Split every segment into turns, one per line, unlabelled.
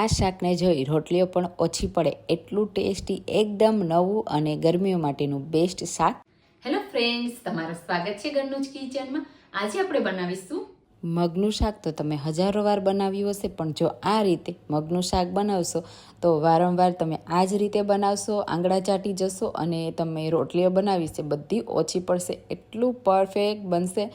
આ શાકને જોઈ રોટલીઓ પણ ઓછી પડે. એટલું ટેસ્ટી એકદમ નવું અને ગરમીઓ માટેનું બેસ્ટ શાક.
હેલો ફ્રેન્ડ્સ તમારું સ્વાગત છે ઘરનું જ કિચનમાં. આજે આપણે બનાવીશું
મગનું શાક તો તમે હજારો વાર બનાવ્યું હશે પણ જો આ રીતે મગનું શાક બનાવશો તો વારંવાર તમે આ જ રીતે બનાવશો આંગળા ચાટી જશો અને તમે રોટલીઓ બનાવી છે બધી ઓછી પડશે. એટલું પરફેક્ટ બનશે.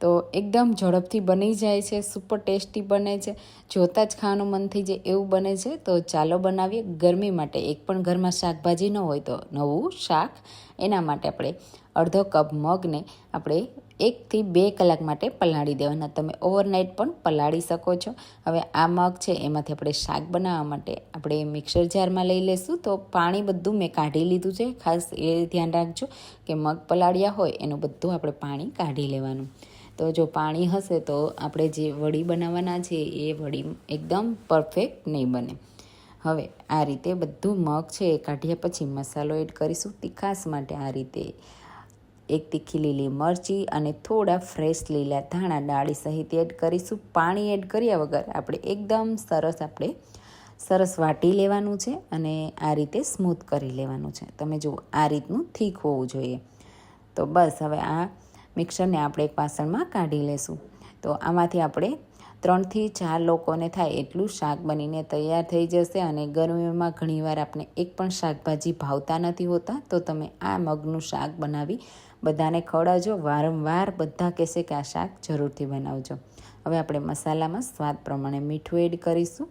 તો એકદમ ઝડપથી બની જાય છે સુપર ટેસ્ટી બને છે, જોતાં જ ખાવાનું મન થઈ જાય એવું બને છે. તો ચાલો બનાવીએ ગરમી માટે. એક પણ ઘરમાં શાકભાજી ન હોય તો નવું શાક. એના માટે આપણે અડધો કપ મગને આપણે એકથી બે કલાક માટે પલાળી દેવાના. તમે ઓવરનાઇટ પણ પલાળી શકો છો. હવે આ મગ છે, એમાંથી આપણે શાક બનાવવા માટે આપણે મિક્સર જારમાં લઈ લેશું. તો પાણી બધું મેં કાઢી લીધું છે. ખાસ એ ધ્યાન રાખજો કે મગ પલાળ્યા હોય એનું બધું આપણે પાણી કાઢી લેવાનું. તો જો પાણી હશે તો આપણે જે વડી બનાવવાના છે, એ વડી એકદમ પરફેક્ટ નહીં બને. હવે આ રીતે બધું મગ છે એ કાઢ્યા પછી મસાલો એડ કરીશું તીખાસ માટે આ રીતે. એક તીખી લીલી મરચી અને થોડા ફ્રેશ લીલા ધાણા ડાળી સહિત એડ કરીશું. પાણી એડ કર્યા વગર આપણે એકદમ સરસ આપણે સરસ વાટી લેવાનું છે અને આ રીતે સ્મૂથ કરી લેવાનું છે. તમે જુઓ, આ રીતનું થીક હોવું જોઈએ. તો બસ, હવે આ મિક્સરને આપણે એક વાસણમાં કાઢી લેશું. તો આમાંથી આપણે ત્રણથી ચાર લોકોને થાય એટલું શાક બનીને તૈયાર થઈ જશે અને ગરમીમાં ઘણીવાર આપણે એક પણ શાકભાજી ભાવતા નથી હોતા, તો તમે આ મગનું શાક બનાવી બધાને ખવડાવજો. વારંવાર બધા કહેશે કે આ શાક જરૂરથી બનાવજો. હવે આપણે મસાલામાં સ્વાદ પ્રમાણે મીઠું એડ કરીશું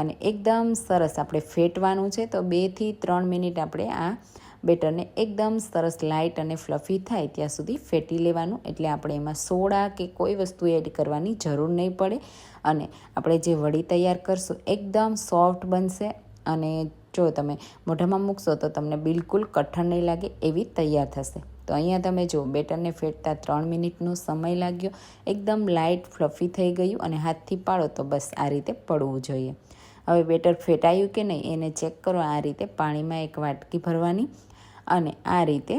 અને એકદમ સરસ આપણે ફેટવાનું છે, તો બેથી ત્રણ મિનિટ આપણે આ બેટરને એકદમ સરસ લાઇટ અને ફ્લફી થાય ત્યાં સુધી ફેટી લેવાનું. એટલે આપણે એમાં સોડા કે કોઈ વસ્તુ એડ કરવાની જરૂર નહીં પડે. અને આપણે જે વડી તૈયાર કરશું એકદમ સોફ્ટ બનશે. અને જો તમે મોઢામાં મૂકશો તો તમને બિલકુલ કઠણ નહીં લાગે એવી તૈયાર થશે. તો અહીંયા તમે જો બેટરને ફેટતા ત્રણ મિનિટનો સમય લાગ્યો. એકદમ લાઇટ ફ્લફી થઈ ગયું અને હાથથી પાડો તો બસ આ રીતે પડવું જોઈએ. હવે બેટર ફેટાયું કે નહીં એને ચેક કરો, આ રીતે પાણીમાં એક વાટકી ભરવાની. અને આ રીતે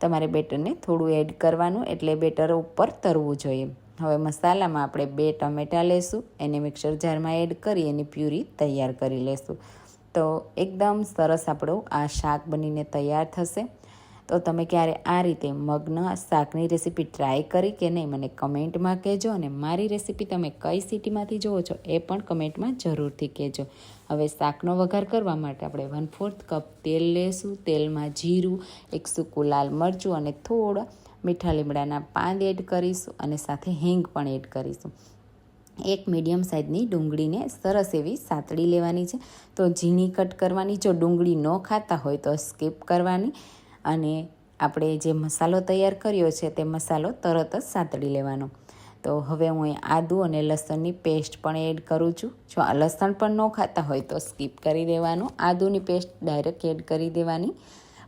તમારે બેટરને થોડું એડ કરવાનું એટલે બેટર ઉપર તરવું જોઈએ. હવે મસાલામાં આપણે બે ટમેટાં લેશું, એને મિક્સર જારમાં એડ કરી એની પ્યુરી તૈયાર કરી લેશું. તો એકદમ સરસ આપણું આ શાક બનીને તૈયાર થશે. તો તમે ક્યારે આ રીતે મગના શાકની રેસીપી ટ્રાય કરી કે નહીં, મને કમેન્ટમાં કહેજો અને મારી રેસીપી તમે કઈ સિટીમાંથી જુઓ છો એ પણ કમેન્ટમાં જરૂરથી કહેજો. હવે શાકનો વઘાર કરવા માટે આપણે વન ફોર્થ કપ તેલ લેશું. તેલમાં જીરું, એક સૂકું લાલ મરચું અને થોડા મીઠા લીમડાના પાન એડ કરીશું અને સાથે હિંગ પણ એડ કરીશું. એક મીડિયમ સાઇઝની ડુંગળીને સરસ એવી સાતળી લેવાની છે. તો ઝીણી કટ કરવાની, જો ડુંગળી ન ખાતા હોય તો સ્કીપ કરવાની. અને આપણે જે મસાલો તૈયાર કર્યો છે તે મસાલો તરત જ સાંતળી લેવાનો. તો હવે હું એ આદું અને લસણની પેસ્ટ પણ એડ કરું છું. જો આ લસણ પણ ન ખાતા હોય તો સ્કીપ કરી દેવાનું. આદુની પેસ્ટ ડાયરેક્ટ એડ કરી દેવાની.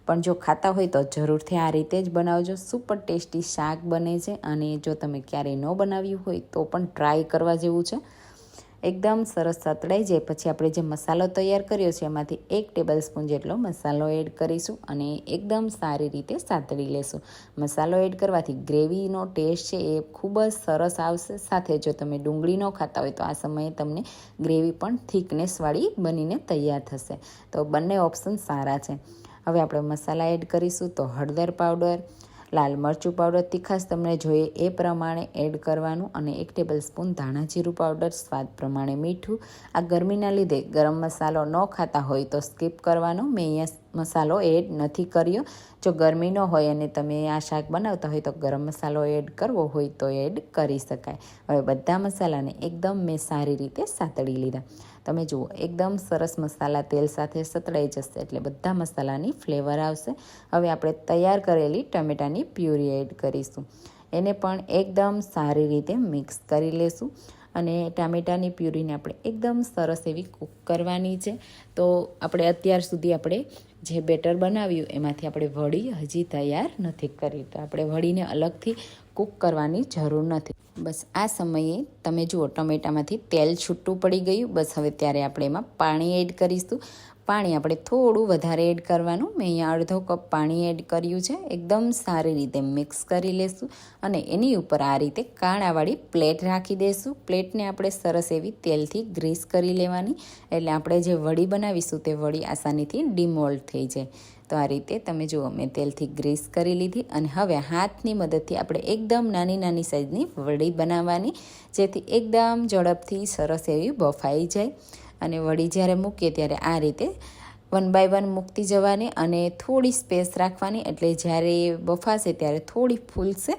પણ જો ખાતા હોય તો જરૂરથી આ રીતે જ બનાવજો. સુપર ટેસ્ટી શાક બને છે અને જો તમે ક્યારેય ન બનાવ્યું હોય તો પણ ટ્રાય કરવા જેવું છે. એકદમ સરસ સતળાઈ જાય. પછી આપણે જે મસાલો તૈયાર કર્યો છે, એમાંથી એક ટેબલ સ્પૂન જેટલો મસાલો એડ કરીશું અને એકદમ સારી રીતે સાતળી લેશું. મસાલો એડ કરવાથી ગ્રેવીનો ટેસ્ટ છે એ ખૂબ જ સરસ આવશે. સાથે જો તમે ડુંગળી ન ખાતા હોય તો આ સમયે તમને ગ્રેવી પણ થિકનેસવાળી બનીને તૈયાર થશે. તો બંને ઓપ્શન સારા છે. હવે આપણે મસાલા એડ કરીશું તો હળદર પાવડર લાલ મરચું પાવડર તીખાશ તમને જોઈએ એ પ્રમાણે એડ કરવાનું અને એક ટેબલ સ્પૂન ધાણા જીરું પાવડર, સ્વાદ પ્રમાણે મીઠું. આ ગરમીના લીધે ગરમ મસાલો ન ખાતા હોય તો સ્કીપ કરવાનો. મેં અહીંયા મસાલો એડ નથી કર્યો. જો ગરમી ન હોય અને તમે આ શાક બનાવતા હોય તો ગરમ મસાલો એડ કરવો હોય તો એડ કરી શકાય. હવે બધા મસાલાને એકદમ મેં સારી રીતે સાતળી લીધા. તમે જુઓ, એકદમ સરસ મસાલા તેલ સાથે સતળાઈ જશે એટલે બધા મસાલાની ફ્લેવર આવશે. હવે આપણે તૈયાર કરેલી ટમેટાની પ્યુરી એડ કરીશું. એને પણ એકદમ સારી રીતે મિક્સ કરી લેશું. અને ટામેટાની પ્યુરીને આપણે એકદમ સરસ એવી કૂક કરવાની છે. તો આપણે અત્યાર સુધી આપણે જે બેટર બનાવ્યું, એમાંથી આપણે વડી હજી તૈયાર નથી કરી. તો આપણે વડીને અલગથી કૂક કરવાની જરૂર નથી. બસ આ સમયે તમે જુઓ, ટમેટામાંથી તેલ છૂટું પડી ગયું. બસ હવે ત્યારે આપણે એમાં પાણી એડ કરીશું. પાણી આપણે થોડું વધારે એડ કરવાનું. મેં અહીંયા અડધો કપ પાણી એડ કર્યું છે. એકદમ સારી રીતે મિક્સ કરી લેશું અને એની ઉપર આ રીતે કાણાવાળી પ્લેટ રાખી દઈશું પ્લેટને આપણે સરસ એવી તેલથી ગ્રીસ કરી લેવાની. એટલે આપણે જે વડી બનાવીશું તે વડી આસાનીથી ડિમોલ્ડ થઈ જાય. તો આ રીતે તમે જુઓ, મેં તેલથી ગ્રીસ કરી લીધી અને હવે હાથની મદદથી આપણે એકદમ નાની નાની સાઇઝની વડી બનાવવાની, જેથી એકદમ ઝડપથી સરસ એવી બફાઈ જાય. અને વળી જ્યારે મૂકીએ ત્યારે આ રીતે વન બાય વન મૂકતી જવાની અને થોડી સ્પેસ રાખવાની. એટલે જ્યારે બફાશે ત્યારે થોડી ફૂલશે.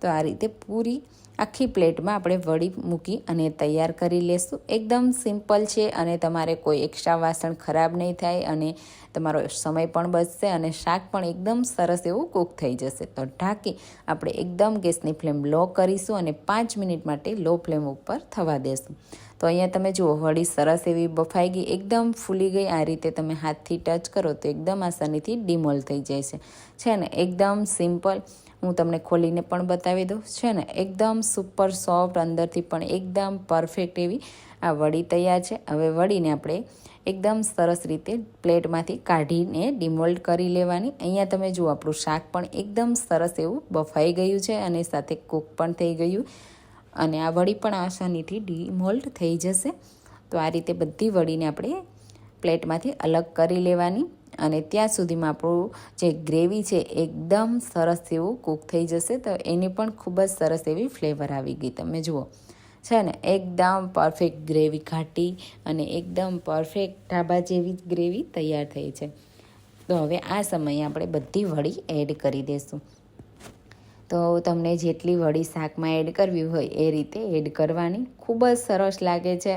તો આ રીતે પૂરી આખી પ્લેટમાં આપણે વડી મૂકી અને તૈયાર કરી લેશું. એકદમ સિમ્પલ છે અને તમારે કોઈ એક્સ્ટ્રા વાસણ ખરાબ નહીં થાય અને તમારો સમય પણ બચશે અને શાક પણ એકદમ સરસ એવું કૂક થઈ જશે. તો ઢાંકી આપણે એકદમ ગેસની ફ્લેમ લો કરીશું અને પાંચ મિનિટ માટે લો ફ્લેમ ઉપર થવા દેશું. તો અહીંયા તમે જુઓ, વડી સરસ એવી બફાઈ ગઈ, એકદમ ફૂલી ગઈ. આ રીતે તમે હાથથી ટચ કરો તો એકદમ આસાનીથી ડિમોલ થઈ જાય છે. છે ને? એકદમ સિમ્પલ. હું તમને ખોલીને પણ બતાવી દઉં. છે ને, એકદમ સુપર સોફ્ટ અંદરથી પણ એકદમ પરફેક્ટ એવી આ વડી તૈયાર છે. હવે વડીને આપણે એકદમ સરસ રીતે પ્લેટમાંથી કાઢીને ડિમોલ્ડ કરી લેવાની. અહીંયા તમે જુઓ, આપણું શાક પણ એકદમ સરસ એવું બફાઈ ગયું છે અને સાથે કૂક પણ થઈ ગયું. અને આ વડી પણ આસાનીથી ડિમોલ્ડ થઈ જશે. તો આ રીતે બધી વડીને આપણે પ્લેટમાંથી અલગ કરી લેવાની. અને ત્યાં સુધીમાં આપણું જે ગ્રેવી છે એકદમ સરસ એવું કૂક થઈ જશે તો એની પણ ખૂબ જ સરસ એવી ફ્લેવર આવી ગઈ. તમે જુઓ. છે ને? એકદમ પરફેક્ટ ગ્રેવી ઘાટી અને એકદમ પરફેક્ટ ઢાબા જેવી જ ગ્રેવી તૈયાર થઈ છે. તો હવે આ સમયે આપણે બધી વડી એડ કરી દઈશું તો તમને જેટલી વડી શાકમાં એડ કરવી હોય એ રીતે એડ કરવાની. ખૂબ જ સરસ લાગે છે.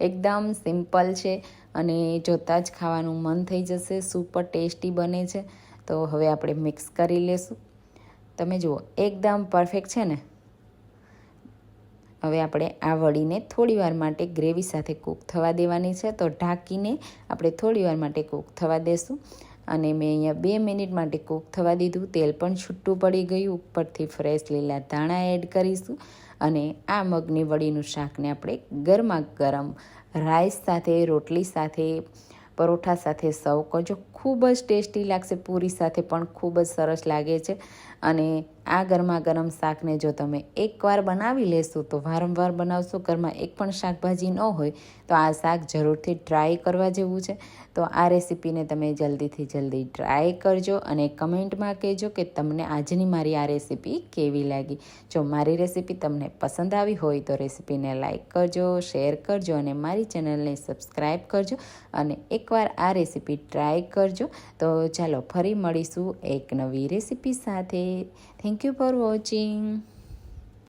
એકદમ સિમ્પલ છે. અને જોતાં જ ખાવાનું મન થઈ જશે સુપર ટેસ્ટી બને છે. તો હવે આપણે મિક્સ કરી લેશું. તમે જુઓ, એકદમ પરફેક્ટ છે ને? હવે આપણે આ વડીને થોડીવાર માટે ગ્રેવી સાથે કૂક થવા દેવાની છે. તો ઢાંકીને આપણે થોડીવાર માટે કૂક થવા દેશું. અને મેં અહીંયા બે મિનિટ માટે કૂક થવા દીધું. તેલ પણ છૂટું પડી ગયું. ઉપરથી ફ્રેશ લીલા ધાણા એડ કરીશું. અને આ મગની વડીનું શાકને આપણે ગરમા ગરમ રાઈસ સાથે, રોટલી સાથે, પરોઠા સાથે સર્વ કરજો. ખૂબ જ ટેસ્ટી લાગશે પૂરી સાથે પણ ખૂબ જ સરસ લાગે છે. અને આ ગરમા ગરમ શાકને જો તમે એકવાર બનાવી લેશો તો વારંવાર બનાવશો, ઘરમાં એક પણ શાકભાજી ન હોય તો આ શાક જરૂરથી ટ્રાય કરવા જેવું છે. તો આ રેસીપીને તમે જલ્દીથી જલ્દી ટ્રાય કરજો અને કમેન્ટમાં કહેજો કે તમને આજની મારી આ રેસીપી કેવી લાગી. જો મારી રેસીપી તમને પસંદ આવી હોય તો રેસીપીને લાઇક કરજો શેર કરજો અને મારી ચેનલને સબસ્ક્રાઈબ કરજો અને એકવાર આ રેસીપી ટ્રાય કરજો. તો ચાલો ફરી મળીશું એક નવી રેસીપી સાથે. Thank you for watching